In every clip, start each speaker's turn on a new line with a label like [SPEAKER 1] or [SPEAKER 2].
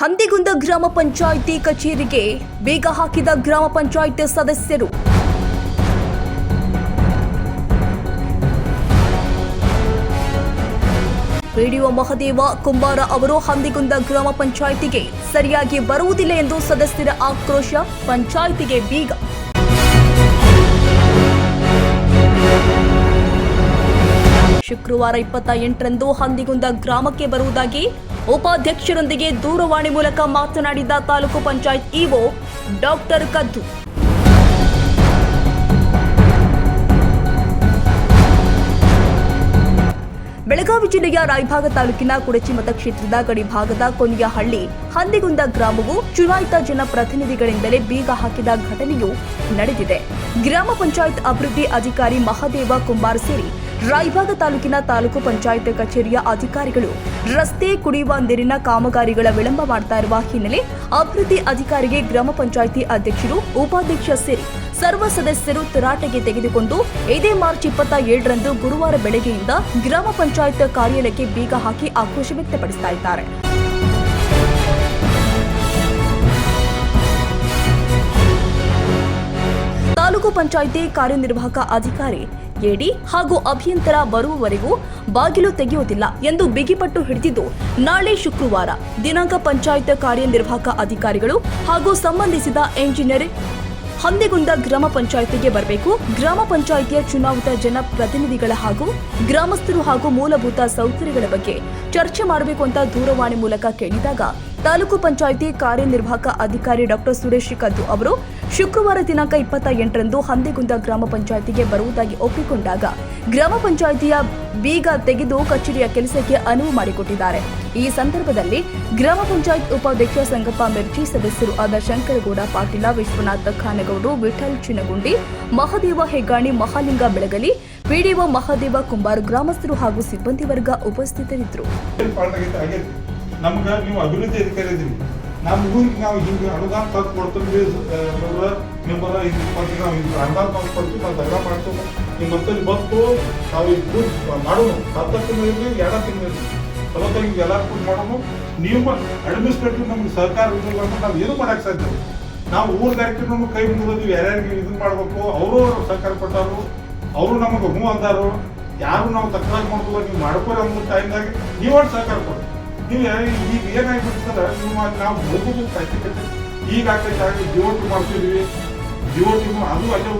[SPEAKER 1] ಹಂದಿಗುಂದ ಗ್ರಾಮ ಪಂಚಾಯಿತಿ ಕಚೇರಿಗೆ ಬೇಗ ಹಾಕಿದ ಗ್ರಾಮ ಪಂಚಾಯಿತಿ ಸದಸ್ಯರು. ಪಿಡಿಒ ಮಹದೇವ ಕುಂಬಾರ ಅವರು ಹಂದಿಗುಂದ ಗ್ರಾಮ ಪಂಚಾಯಿತಿಗೆ ಸರಿಯಾಗಿ ಬರುವುದಿಲ್ಲ ಎಂದು ಸದಸ್ಯರ ಆಕ್ರೋಶ ಪಂಚಾಯಿತಿಗೆ ಬೀಗ. ಶುಕ್ರವಾರ ಇಪ್ಪತ್ತ ಎಂಟರಂದು ಹಂದಿಗುಂದ ಗ್ರಾಮಕ್ಕೆ ಬರುವುದಾಗಿ ಉಪಾಧ್ಯಕ್ಷರೊಂದಿಗೆ ದೂರವಾಣಿ ಮೂಲಕ ಮಾತನಾಡಿದ ತಾಲೂಕು ಪಂಚಾಯತ್ ಇಒ ಡಾಕ್ಟರ್ ಕದ್ದು. ಬೆಳಗಾವಿ ಜಿಲ್ಲೆಯ ರಾಯಭಾಗ ತಾಲೂಕಿನ ಕುಡಚಿ ಮತಕ್ಷೇತ್ರದ ಗಡಿ ಭಾಗದ ಕೊನೆಯ ಹಳ್ಳಿ ಹಂದಿಗುಂದ ಗ್ರಾಮವು ಚುನಾಯಿತ ಜನಪ್ರತಿನಿಧಿಗಳಿಂದಲೇ ಬೀಗ ಹಾಕಿದ ಘಟನೆಯು ನಡೆದಿದೆ. ಗ್ರಾಮ ಪಂಚಾಯತ್ ಅಭಿವೃದ್ಧಿ ಅಧಿಕಾರಿ ಮಹದೇವ ಕುಂಬಾರ್ ಸೇರಿ ರಾಯಭಾಗ ತಾಲೂಕಿನ ತಾಲೂಕು ಪಂಚಾಯತ್ ಕಚೇರಿಯ ಅಧಿಕಾರಿಗಳು ರಸ್ತೆ ಕುಡಿಯುವ ನೀರಿನ ಕಾಮಗಾರಿಗಳ ವಿಳಂಬ ಮಾಡ್ತಾ ಇರುವ ಹಿನ್ನೆಲೆ ಅಭಿವೃದ್ಧಿ ಅಧಿಕಾರಿಗೆ ಗ್ರಾಮ ಪಂಚಾಯಿತಿ ಅಧ್ಯಕ್ಷರು, ಉಪಾಧ್ಯಕ್ಷ ಸೇರಿ ಸರ್ವ ಸದಸ್ಯರು ತರಾಟೆಗೆ ತೆಗೆದುಕೊಂಡು ಇದೇ ಮಾರ್ಚ್ ಇಪ್ಪತ್ತ ಏಳರಂದು ಗುರುವಾರ ಬೆಳಗ್ಗೆಯಿಂದ ಗ್ರಾಮ ಪಂಚಾಯತ್ ಕಾರ್ಯಾಲಯಕ್ಕೆ ಬೀಗ ಹಾಕಿ ಆಕ್ರೋಶ ವ್ಯಕ್ತಪಡಿಸ್ತಾ ಇದ್ದಾರೆ. ತಾಲೂಕು ಪಂಚಾಯಿತಿ ಕಾರ್ಯನಿರ್ವಾಹಕ ಅಧಿಕಾರಿ, ಎಡಿ ಹಾಗೂ ಅಭಿಯಂತರ ಬರುವವರೆಗೂ ಬಾಗಿಲು ತೆಗೆಯುವುದಿಲ್ಲ ಎಂದು ಬಿಗಿಪಟ್ಟು ಹಿಡಿದಿದ್ದು, ನಾಳೆ ಶುಕ್ರವಾರ ದಿನಾಂಕ ಪಂಚಾಯತ್ ಕಾರ್ಯನಿರ್ವಾಹಕ ಅಧಿಕಾರಿಗಳು ಹಾಗೂ ಸಂಬಂಧಿಸಿದ ಎಂಜಿನಿಯರ್ ಹಂದಿಗುಂದ ಗ್ರಾಮ ಪಂಚಾಯಿತಿಗೆ ಬರಬೇಕು. ಗ್ರಾಮ ಪಂಚಾಯಿತಿಯ ಚುನಾಯಿತ ಜನಪ್ರತಿನಿಧಿಗಳ ಹಾಗೂ ಗ್ರಾಮಸ್ಥರು ಹಾಗೂ ಮೂಲಭೂತ ಸೌಕರ್ಯಗಳ ಬಗ್ಗೆ ಚರ್ಚೆ ಮಾಡಬೇಕು ಅಂತ ದೂರವಾಣಿ ಮೂಲಕ ಕೇಳಿದಾಗ ತಾಲೂಕು ಪಂಚಾಯಿತಿ ಕಾರ್ಯನಿರ್ವಾಹಕ ಅಧಿಕಾರಿ ಡಾಕ್ಟರ್ ಸುರೇಶ್ ಕದ್ದು ಅವರು ಶುಕ್ರವಾರ ದಿನಾಂಕ ಇಪ್ಪತ್ತ ಎಂಟರಂದು ಹಂದಿಗುಂದ ಗ್ರಾಮ ಪಂಚಾಯಿತಿಗೆ ಬರುವುದಾಗಿ ಒಪ್ಪಿಕೊಂಡಾಗ ಗ್ರಾಮ ಪಂಚಾಯಿತಿಯ ಬೀಗ ತೆಗೆದು ಕಚೇರಿಯ ಕೆಲಸಕ್ಕೆ ಅನುವು ಮಾಡಿಕೊಟ್ಟಿದ್ದಾರೆ. ಈ ಸಂದರ್ಭದಲ್ಲಿ ಗ್ರಾಮ ಪಂಚಾಯತ್ ಉಪಾಧ್ಯಕ್ಷ ಸಂಗಪ್ಪ ಮಿರ್ಚಿ, ಸದಸ್ಯರು ಆದ ಶಂಕರಗೌಡ, ಪಾಟೀಲ, ವಿಶ್ವನಾಥ ಖಾನಗೌಡರು ವಿಠಲ್ ಚಿನಗುಂಡಿ ಮಹದೇವ ಹೆಗ್ಗಾಣಿ, ಮಹಾಲಿಂಗ ಬೆಳಗಲಿ ಪಿಡಿಒ ಮಹಾದೇವ ಕುಂಬಾರ್, ಗ್ರಾಮಸ್ಥರು ಹಾಗೂ ಸಿಬ್ಬಂದಿ ವರ್ಗ ಉಪಸ್ಥಿತರಿದ್ದರು.
[SPEAKER 2] ನಮ್ಗೆ ನೀವು ಅಭಿವೃದ್ಧಿ ಅಧಿಕಾರಿ ಇದ್ರಿ. ನಮ್ಮ ಊರಿಗೆ ನಾವು ಹಿಂಗೆ ಅನುದಾನ ತಂದು ಕೊಡ್ತೀವಿ ನಿಮ್ಮಲ್ಲ ಇದು ಕೊಡ್ತೀವಿ ನಾವು ಹಿಂಗೆ ಅನುದಾನ ತಂದು ಕೊಡ್ತೀವಿ, ನಾವು ದಗ ಮಾಡ್ತೀವಿ. ನಿಮ್ಮ ಮತ್ತಲ್ಲಿ ಬಂತು ನಾವು ಇದು ಮಾಡೋಣ ಹತ್ತು ತಿಂಗಳಿರಲಿ ಎರಡು ತಿಂಗಳಿರಲಿ ಸಲತ್ತಾಗಿ ಎಲ್ಲ ಕೂಡ ಮಾಡೋಣ ನೀವು ಅಡ್ಮಿನಿಸ್ಟ್ರೇಟಿವ್ ನಮ್ಗೆ ಸರ್ಕಾರ ಅಂದ್ರೆ ನಾವು ಏನು ಮಾಡಕ್ಕೆ ಸಾಧ್ಯ. ನಾವು ಊರ್ ಡೈರೆಕ್ಟರ್ ನಮ್ಗೆ ಕೈ ಮುಗಿದೀವಿ ಯಾರ್ಯಾರಿಗೆ ಇದನ್ನ ಮಾಡಬೇಕು, ಅವರು ಸಹಕಾರ ಕೊಟ್ಟಾರು, ಅವರು ನಮಗೆ ಹ್ಞೂ ಅಂದಾರು. ಯಾರು ನಾವು ತಕರಾರು ಮಾಡೋದಿಲ್ಲ ನೀವು ಮಾಡ್ಕೋರಿ ಅನ್ನೋ ಟೈಮ್ದಾಗ ನೀವು ಸಹಕಾರ ಕೊಡಿ ನೀವು ಈಗ ಏನಾಗ್ಬಿಡ್ತದ ನೀವು ಮಾ- ನಾವು ಹೋಗುದು ಕಟ್ಟಿ ಕಟ್ಟಿ ಈಗ ಆಗ್ತೈತೆ ಆಗಿ ಜಿಯೋ ಟಿ ಮಾಡ್ತಿದ್ವಿ ಜಿಯೋ ಟಿ ಅದು ಅಲ್ಲೇ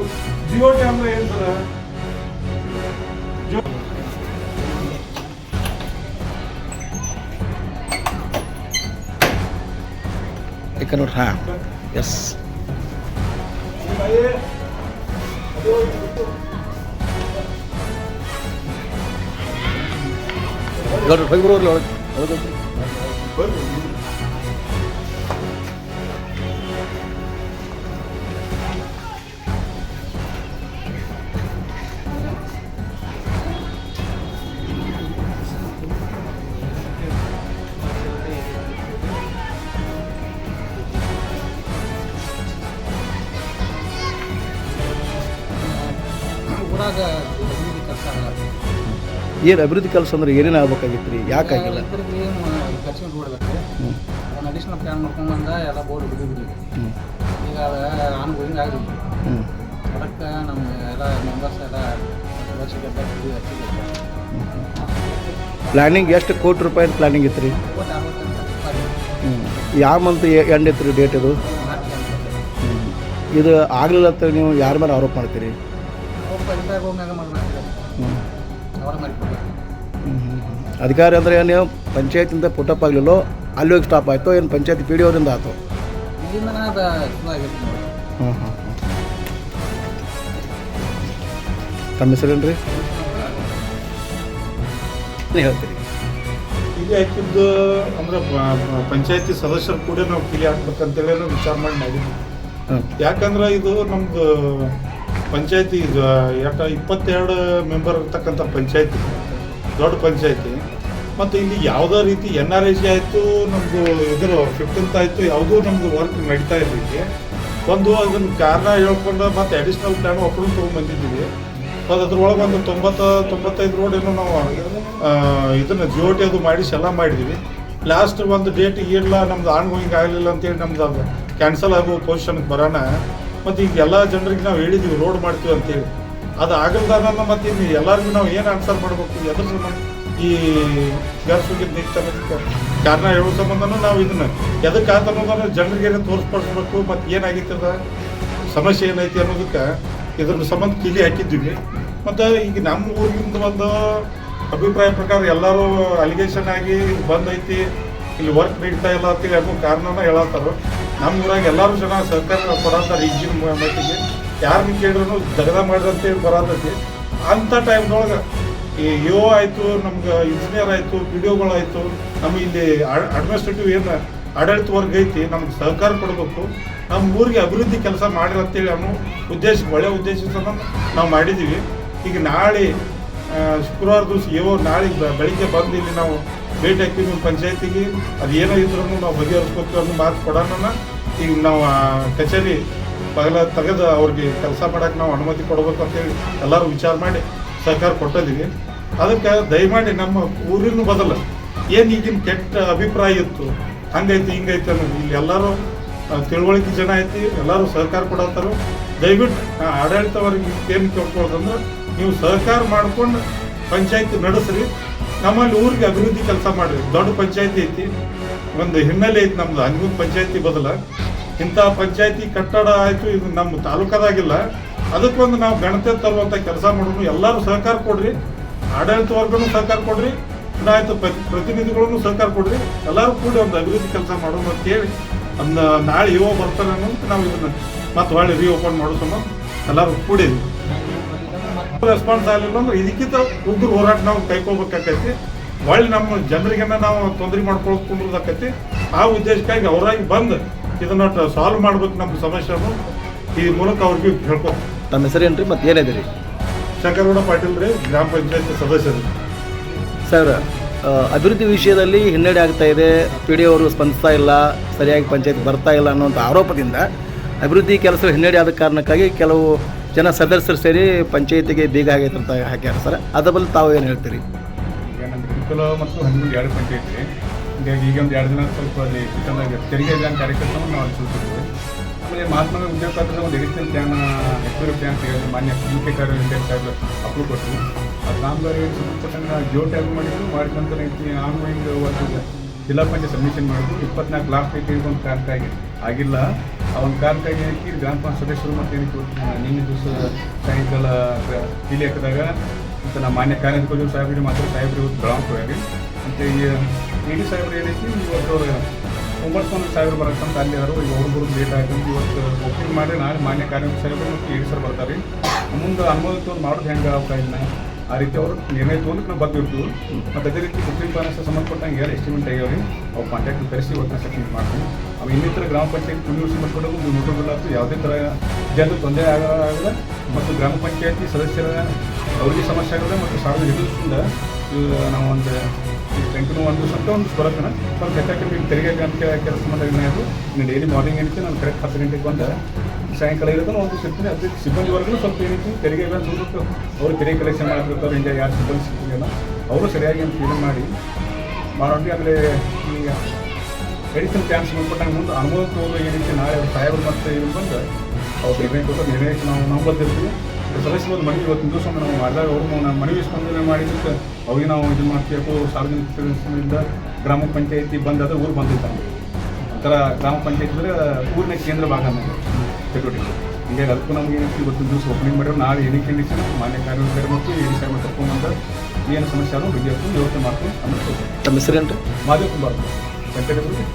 [SPEAKER 2] ಜಿಯೋ ಟಿ ಅಂದ್ರೆ ಏನು ಸರ ಜಿಯೋ
[SPEAKER 3] ಈಗ ನೋಡ್ರಿ ಹಾಂ ಎಸ್ ಗೌಡ್ರು ಹೋಗಿ ಬರೋರ್ಲಿ ಒಳಗೆ
[SPEAKER 4] Banco?
[SPEAKER 3] ಏನು ಅಭಿವೃದ್ಧಿ ಕೆಲಸ ಅಂದ್ರೆ ಏನೇನು ಆಗ್ಬೇಕಾಗಿತ್ತು ರೀ ಯಾಕಾಗಿಲ್ಲ
[SPEAKER 4] ಪ್ಲಾನಿಂಗ್ ಅಡಿಷನಲ್ ಪ್ಲಾನ್ ಎಲ್ಲ ಬೋರ್ಡ್ ಈಗ ಅದಕ್ಕೆ ನಮ್ಮ ಎಲ್ಲ ಮೆಂಬರ್ಸ್ ಎಲ್ಲ
[SPEAKER 3] ಎಷ್ಟು ಕೋಟಿ ರೂಪಾಯಿ ಪ್ಲಾನಿಂಗ್ ಇತ್ತು ರೀ ಯಾವ ಮಂತ್ ಎಂಡ್ ಇತ್ತು ರೀ ಡೇಟ್ ಇದು? ಇದು ಆಗಲಿಲ್ಲ ಅಂತ ನೀವು ಯಾರ ಮೇಲೆ ಆರೋಪ ಮಾಡ್ತೀರಿ? ಅಧಿಕಾರಿ ಅಂದರೆ ಏನು ಪಂಚಾಯತಿಂದ ಪುಟಪ್ ಆಗಲಿಲ್ಲೋ ಅಲ್ಲಿ ಹೋಗಿ ಸ್ಟಾಪ್ ಆಯಿತು ಏನು ಪಂಚಾಯತ್ ಪಿ ಡಿ ಅವರಿಂದ ಆಯಿತು? ಹಾಂ ಹಾಂ ತಮ್ಮ ಹೆಸರೇನು ರೀ ನೀವು ಹೇಳ್ತೀರಿ.
[SPEAKER 2] ಇಲ್ಲಿ ಹಾಕಿದ್ದು ಅಂದ್ರೆ ಪಂಚಾಯತಿ ಸದಸ್ಯರು ಕೂಡ ನಾವು ಕಿಲಿ ಹಾಕ್ಬೇಕಂತೇಳಿ ವಿಚಾರ ಮಾಡಿ ಮಾಡಿದ್ವಿ. ಯಾಕಂದ್ರೆ ಇದು ನಮ್ದು ಪಂಚಾಯತಿ ಎಷ್ಟ ಇಪ್ಪತ್ತೆರಡು ಮೆಂಬರ್ ಇರ್ತಕ್ಕಂಥ ಪಂಚಾಯತಿ, ದೊಡ್ಡ ಪಂಚಾಯತಿ, ಮತ್ತು ಇಲ್ಲಿ ಯಾವುದೋ ರೀತಿ ಎನ್ ಆರ್ ಐ ಸಿ ಆಯಿತು ನಮ್ಮದು ಇದ್ರ ಫಿಫ್ಟೀನ್ತ್ ಆಯಿತು, ಯಾವುದೂ ನಮ್ಮದು ವರ್ಕ್ ನಡೀತಾ ಇರಲಿಕ್ಕೆ ಒಂದು ಅದನ್ನು ಕಾರಣ ಹೇಳ್ಕೊಂಡು ಮತ್ತು ಅಡಿಷ್ನಲ್ ಪ್ಲ್ಯಾನ್ ಅಪ್ರೂವ್ ತೊಗೊಂಡ್ಬಂದಿದ್ದೀವಿ. ಮತ್ತು ಅದ್ರೊಳಗೆ ಒಂದು ತೊಂಬತ್ತ, ತೊಂಬತ್ತೈದು ರೋಡ್ ಏನೋ ನಾವು ಇದನ್ನು ಟಿ ಅದು ಮಾಡಿಸಿ ಎಲ್ಲ ಮಾಡಿದ್ದೀವಿ. ಲಾಸ್ಟ್ ಒಂದು ಡೇಟ್ ಇಲ್ಲ, ನಮ್ದು ಆನ್ ಗೋಯಿಂಗ್ ಆಗಲಿಲ್ಲ ಅಂತೇಳಿ ನಮ್ದು ಕ್ಯಾನ್ಸಲ್ ಆಗೋ ಪೊಸಿಷನ್ಗೆ ಬರೋಣ. ಮತ್ತು ಈಗ ಎಲ್ಲ ಜನರಿಗೆ ನಾವು ಹೇಳಿದ್ವಿ ರೋಡ್ ಮಾಡ್ತೀವಿ ಅಂತೇಳಿ ಅದು ಆಗಲ್ದಾಗ ಮತ್ತೆ ಇನ್ನು ಎಲ್ಲರಿಗೂ ನಾವು ಏನು ಆನ್ಸರ್ ಮಾಡಬೇಕು ಎದ್ರ ಸಂಬಂಧ ಈ ನಿಂತ ಕಾರಣ ಹೇಳೋ ಸಂಬಂಧನೂ ನಾವು ಇದನ್ನ. ಎದಕ್ಕೆ ಆತ ಅನ್ನೋದನ್ನು ಜನರಿಗೆ ತೋರಿಸ್ಪಡಿಸ್ಬೇಕು ಮತ್ತು ಏನಾಗಿತ್ತದ ಸಮಸ್ಯೆ ಏನೈತಿ ಅನ್ನೋದಕ್ಕೆ ಇದ್ರ ಸಂಬಂಧ ಕೀಲಿ ಹಾಕಿದ್ದೀವಿ. ಮತ್ತು ಈಗ ನಮ್ಮ ಊರಿಗಿಂದ ಒಂದು ಅಭಿಪ್ರಾಯ ಪ್ರಕಾರ ಎಲ್ಲರೂ ಅಲಿಗೇಷನ್ ಆಗಿ ಬಂದೈತಿ. ಇಲ್ಲಿ ವರ್ಕ್ ನೀಡ್ತಾ ಇಲ್ಲ ಅಂತೇಳಿ ಅನ್ನೋ ಕಾರಣನ ಹೇಳತ್ತಾರ. ನಮ್ಮ ಊರಾಗ ಎಲ್ಲರೂ ಜನ ಸರ್ಕಾರ ಕೊಡತ್ತಾರ ಈಗಿನ ಮಟ್ಟಿಗೆ. ಯಾರನ್ನ ಕೇಳಿದ್ರು ಜಗದ ಮಾಡಿದಂತೆ ಬರತೈತಿ ಅಂಥ ಟೈಮ್ದೊಳಗೆ ಈ ಯೋ ಆಯಿತು, ನಮ್ಗೆ ಇಂಜಿನಿಯರ್ ಆಯಿತು ಪಿ ಡಿ ಒಗಳಾಯಿತು ನಮ್ಮ ಇಲ್ಲಿ ಅಡ್ಮಿನಿಸ್ಟ್ರೇಟಿವ್ ಏನು ಆಡಳಿತ ವರ್ಗ ಐತಿ, ನಮ್ಗೆ ಸಹಕಾರ ಕೊಡಬೇಕು. ನಮ್ಮ ಊರಿಗೆ ಅಭಿವೃದ್ಧಿ ಕೆಲಸ ಮಾಡಿರಂತೇಳಿ ಅನ್ನೋ ಉದ್ದೇಶ, ಒಳ್ಳೆ ಉದ್ದೇಶ ನಾವು ಮಾಡಿದ್ದೀವಿ ಈಗ ನಾಳೆ ಶುಕ್ರವಾರ ದಿವಸ ಯೋ ನಾಳೆ ಬೆಳಿಗ್ಗೆ ಬಂದು ಇಲ್ಲಿ ನಾವು ಭೇಟಿ ಹಾಕ್ತೀವಿ ನಿಮ್ಮ ಪಂಚಾಯತಿಗೆ. ಅದು ಏನೋ ಇದ್ರೂ ನಾವು ಬಗೆಹರಿಸ್ಬೇಕು ಅನ್ನೋ ಮಾತು ಕೊಡೋಣ ಈಗ ನಾವು ಕಚೇರಿ ಪಗಲ ತೆಗೆದು ಅವ್ರಿಗೆ ಕೆಲಸ ಮಾಡಕ್ಕೆ ನಾವು ಅನುಮತಿ ಕೊಡಬೇಕು ಅಂತೇಳಿ ಎಲ್ಲರೂ ವಿಚಾರ ಮಾಡಿ ಸಹಕಾರ ಕೊಟ್ಟಿದ್ದೀವಿ. ಅದಕ್ಕೆ ದಯಮಾಡಿ ನಮ್ಮ ಊರಿನ ಬದಲು ಏನು ಈಗಿನ ಕೆಟ್ಟ ಅಭಿಪ್ರಾಯ ಇತ್ತು, ಹಂಗೈತಿ, ಹಿಂಗೈತಿ ಅನ್ನೋದು, ಇಲ್ಲಿ ಎಲ್ಲರೂ ತಿಳುವಳಿಕೆ ಜನ ಐತಿ, ಎಲ್ಲರೂ ಸಹಕಾರ ಕೊಡತ್ತಾರು ದಯವಿಟ್ಟು ಆಡಳಿತವರಿಗೆ ಏನು ಕೇಳ್ಕೊಳ್ಳೋದಂದ್ರೆ ನೀವು ಸಹಕಾರ ಮಾಡ್ಕೊಂಡು ಪಂಚಾಯತಿ ನಡೆಸ್ರಿ. ನಮ್ಮಲ್ಲಿ ಊರಿಗೆ ಅಭಿವೃದ್ಧಿ ಕೆಲಸ ಮಾಡಿರಿ. ದೊಡ್ಡ ಪಂಚಾಯತಿ ಐತಿ. ಒಂದು ಹಿನ್ನೆಲೆ ಐತಿ ನಮ್ದು. ಹಂಗೊಂದು ಪಂಚಾಯತಿ ಬದಲ. ಇಂಥ ಪಂಚಾಯತಿ ಕಟ್ಟಡ ಆಯಿತು, ಇದು ನಮ್ಮ ತಾಲೂಕದಾಗಿಲ್ಲ. ಅದಕ್ಕೊಂದು ನಾವು ಗಣತೆ ತರುವಂಥ ಕೆಲಸ ಮಾಡೋದು. ಎಲ್ಲರೂ ಸಹಕಾರ ಕೊಡ್ರಿ. ಆಡಳಿತ ವರ್ಗನೂ ಸಹಕಾರ ಕೊಡ್ರಿ. ಆಯ್ತು ಪ್ರತಿನಿಧಿಗಳನ್ನು ಸಹಕಾರ ಕೊಡ್ರಿ. ಎಲ್ಲರೂ ಕೂಡಿ ಒಂದು ಅಭಿವೃದ್ಧಿ ಕೆಲಸ ಮಾಡೋಣ ಅಂತ ಹೇಳಿ, ಒಂದು ನಾಳೆ ಯುವ ಬರ್ತಾರೆ ಅನ್ನೋದು ನಾವು ಇದನ್ನ ಮತ್ತೆ ಹೊಳ್ಳಿ ರೀಓಪನ್ ಮಾಡೋಣ ಸಂಬಂಧ ಎಲ್ಲರೂ ಕೂಡಿದ್ವಿ ರೆಸ್ಪಾನ್ಸ್ ಆಗಲಿಲ್ಲ ಅಂದ್ರೆ ಇದಕ್ಕಿಂತ ಉಗ್ರ ಹೋರಾಟ ನಾವು ಕೈಕೊಳ್ಬೇಕಾಕೈತಿ. ಹೊಳ್ಳಿ ನಮ್ಮ ಜನರಿಗೆನ ನಾವು ತೊಂದರೆ ಮಾಡ್ಕೊಳ್ಕೊಂಡ್ರದಾಕೈತಿ ಆ ಉದ್ದೇಶಕ್ಕಾಗಿ ಅವರಾಗಿ ಬಂದು ಇದನ್ನ ಸಾಲ್ವ್ ಮಾಡ್ಬೇಕು ನಮ್ಮ ಸಮಸ್ಯೆನು ಈ ಮೂಲಕ ಅವ್ರಿಗೆ ಹೇಳ್ಕೊ
[SPEAKER 3] ತಮ್ಮ ಹೆಸರೇನು ರೀ ಮತ್ತು ಏನಿದೆ
[SPEAKER 2] ಶಂಕರಗೌಡ ಪಾಟೀಲ್ ರೀ ಗ್ರಾಮ ಪಂಚಾಯತ್ ಸದಸ್ಯರು.
[SPEAKER 3] ಸರ್ ಅಭಿವೃದ್ಧಿ ವಿಷಯದಲ್ಲಿ ಹಿನ್ನಡೆ ಆಗ್ತಾ ಇದೆ. ಪಿ ಡಿ ಅವರು ಸ್ಪಂದಿಸ್ತಾ ಇಲ್ಲ ಸರಿಯಾಗಿ ಪಂಚಾಯತ್ ಬರ್ತಾ ಇಲ್ಲ ಅನ್ನೋಂಥ ಆರೋಪದಿಂದ ಅಭಿವೃದ್ಧಿ ಕೆಲಸ ಹಿನ್ನಡೆ ಆದ ಕಾರಣಕ್ಕಾಗಿ ಕೆಲವು ಜನ ಸದಸ್ಯರು ಸೇರಿ ಪಂಚಾಯತಿಗೆ ಬೀಗ ಆಗೈತೆ ಅಂತ ಹಾಕ್ಯಾರ ಸರ್. ಅದ ಬಲ್ಲಿ ತಾವು ಏನು ಹೇಳ್ತೀರಿ?
[SPEAKER 5] ಗುರುಕುಲ ಮತ್ತು ಹನ್ನೊಂದು ಎರಡು ಗಂಟೆ ರೀ ಹೀಗಾಗಿ ಈಗ ಒಂದು ಎರಡು ದಿನ ಸ್ವಲ್ಪ ಅಲ್ಲಿ ಕಿಚನ್ದಾಗ ತೆರಿಗೆ ಇಲಾಖೆ ಕಾರ್ಯಕ್ರಮವನ್ನು ನಾವು ಅನುಸರಿಸಿದ್ವಿ ಆಮೇಲೆ ಮಹಾತ್ಮ ಉದ್ಯೋಗ ಖಾತ್ರದ ಒಂದು ಎಡಿಷನಲ್ ಪ್ಲಾನ್ ಹೆಸರು ಪ್ಲಾನ್ ತೆಗೆದು ಮಾನ್ಯ ಯು ಕೆ ಕಾರ್ಯ ಇಂಡಿಯನ್ ಕಾರ್ಯ ಅಪ್ರೂವ್ ಕೊಟ್ಟರು ಆ ಕಾಮಗಾರಿ ಸಂಬಂಧಪಟ್ಟಂಗೆ ಜಿಯೋ ಟ್ಯಾಗ್ ಮಾಡಿದ್ರು ಮಾಡಿದ ಐತಿ ಆನ್ಲೈನ್ ಜಿಲ್ಲಾ ಪಂಚಾಯತ್ ಸಬ್ಮಿಷನ್ ಮಾಡಿದ್ರು. ಇಪ್ಪತ್ನಾಲ್ಕು ಲಾಸ್ಟ್ ಐತಿ ಒಂದು ಕಾರಣಕ್ಕಾಗಿ ಆಗಿಲ್ಲ. ಆ ಒಂದು ಕಾರಣಕ್ಕಾಗಿ ಹಾಕಿ ಗ್ರಾಮ ಪಂಚಾಯತ್ ಸದಸ್ಯರು ಮತ್ತು ಏನಕ್ಕೆ ನಿನ್ನೆ ದಿವಸ ಸಾಯಂಕಾಲ ಇಲ್ಲಿ ಹಾಕಿದಾಗ ಮತ್ತು ನಮ್ಮ ಮಾನ್ಯ ಕಾರ್ಯನಿರ್ವಹಿಸೋ ಸಾಹೇಬ್ರಿಗೆ ಮಾತ್ರ ಸಾಹೇಬ್ರು ಇವತ್ತು ಬೆಳಗಾವಿ ಮತ್ತು ಈ ಡಿ ಸಾಹೇಬ್ರು ಏನೈತಿ ಇವತ್ತು ಒಂಬತ್ತು ಸಾವಿರ ಬರತ್ತಂತ ಅಲ್ಲಿ ಅವರು ಈಗ ಹುಡುಗರು ಲೇಟ್ ಆಯ್ತು ಅಂತ ಇವತ್ತು ಓಪನ್ ಮಾಡಿ ನಾಳೆ ಮಾನ್ಯ ಕಾರ್ಯನಿರ್ವಹಿಸೋ ಸಾಹೇಬರು ಮತ್ತು ಡಿ ಸರ್ ಬರ್ತಾರೆ. ಮುಂದೆ ಅನುಮೋದ ತೊಗೊಂಡು ಮಾಡೋದು ಹೆಂಗೆ ಅವಕಾಶನ ಆ ರೀತಿ ಅವರು ನಿರ್ಣಯ ತೊಗೊಂಡು ನಾವು ಬಂದಿರ್ತೀವಿ ಮತ್ತು ಅದೇ ರೀತಿ ಸುಪ್ರೀಂ ಫೈನಾನ್ಸ್ ಸಂಬಂಧಪಟ್ಟಂಗೆ ಯಾರು ಎಸ್ಟಿಮೇಟ್ ಆಗ್ಯಾವ್ರಿ ಅವ್ರು ಕಾಂಟ್ಯಾಕ್ಟ್ ಕರೆಸಿ ಇವತ್ತು ಸೆಕ್ಷನ್ ಮಾಡ್ತೀವಿ. ಅವು ಇನ್ನಿತರ ಗ್ರಾಮ ಪಂಚಾಯತ್ ಒಂದು ನೋಟಗಳು ಆಯ್ತು ಯಾವುದೇ ಥರ ಜನರು ತೊಂದರೆ ಆಗಲ್ಲ. ಮತ್ತು ಗ್ರಾಮ ಪಂಚಾಯತಿ ಸದಸ್ಯರ ಅವರಿಗೆ ಸಮಸ್ಯೆ ಆಗಿದೆ ಮತ್ತು ಸಾರ್ವಜನಿಕ ಹಿಡಿದಿಂದ ನಾವು ಒಂದು ಟೆಂಕನು ಒಂದು ಸ್ವಲ್ಪ ಒಂದು ಬರೋತನ ಸ್ವಲ್ಪ ಹೆಚ್ಚಾಗಿ ತೆರಿಗೆ ಕೆಲಸ ಸಂಬಂಧ ಏನಾಯಿತು ಇನ್ನು ಡೈಲಿ ಮಾರ್ನಿಂಗ್ ಏನೈತಿ ನಾನು ಕರೆಕ್ಟ್ ಹತ್ತು ಗಂಟೆಗೆ ಬಂದ. ಸಾಯಂಕಾಲ ಇರೋದನ್ನ ಒಂದು ಸಿಗ್ತೀನಿ. ಅದೇ ಸಿಬ್ಬಂದಿವರೆಗೂ ಸ್ವಲ್ಪ ಏನೈತಿ ತೆರಿಗೆ ಸ್ವಲ್ಪ ಅವರು ತೆರಿಗೆ ಕಲೆಕ್ಷನ್ ಮಾಡಿರ್ತಾರೆ ಹಿಂಗೆ ಯಾರು ಸಿಬ್ಬಂದಿ ಸಿಗ್ತಿಲ್ಲ ಅವರು ಸರಿಯಾಗಿ ಅಂತ ಫೀಲ್ ಮಾಡಿ. ಮಾಡೋಣ ಅಂದರೆ ಈಗ ಎಡಿಷನ್ ಕ್ಯಾಂಪ್ ನಂಗೆ ಮುಂದೆ ಅನುಭವ ಹೋಗೋ ಏನೈತಿ ನಾಳೆ ಅವ್ರು ಸಾಯಬ್ರು ಮತ್ತೆ ಇವ್ರು ಬಂದು ಅವ್ರು ನಿರ್ಣಯ ನಿರ್ಣಯಕ್ಕೆ ನಾವು ನಾವು ಒಂದು ಮನವಿ ಇವತ್ತು ದಿವಸ ನಾವು ಮಾಡಿದಾಗ ಅವರು ನಾವು ಮನವಿ ಸ್ಪಂದನೆ ಮಾಡಿದ್ದಕ್ಕೆ ಅವ್ರಿಗೆ ನಾವು ಇದು ಮಾಡ್ತೀವಿ ಸಾರ್ವಜನಿಕ ಸದಸ್ಯರಿಂದ ಗ್ರಾಮ ಪಂಚಾಯತಿ ಬಂದಾದ ಊರು ಬಂದಿರ್ತಾನೆ ಒಂಥರ ಗ್ರಾಮ ಪಂಚಾಯತ್ ಅಂದರೆ ಊರಿನ ಕೇಂದ್ರ ಭಾಗ ನಮಗೆ ಚಟುವಟಿಕೆ ಹೀಗಾಗಿ ಅದಕ್ಕೂ ನಮಗೆ ಇವತ್ತು ದಿವಸ ಓಪನಿಂಗ್ ಮಾಡಿರೋ ನಾಳೆ ಏನೇ ಕಂಡೀಷನ್ ಮಾನ್ಯ ಕಾರ್ಯದರ್ಶಿ ಮತ್ತು ಏನು ಸಾಹೇಬ್ ತಗೊಂಡು ಏನು ಸಮಸ್ಯೆ ಆದರೂ ಬಗೆಹರಿಸ್ಕೊಂಡು ವ್ಯವಸ್ಥೆ ಮಾಡ್ತೀವಿ ನಮ್ಮ
[SPEAKER 3] ತಮ್ಮ ಹೆಸರೇನು ರೀ?
[SPEAKER 5] ಮಾದೇವ್ ಕುಮಾರ್ ವೆಂಕಟೇಶ್ವರ.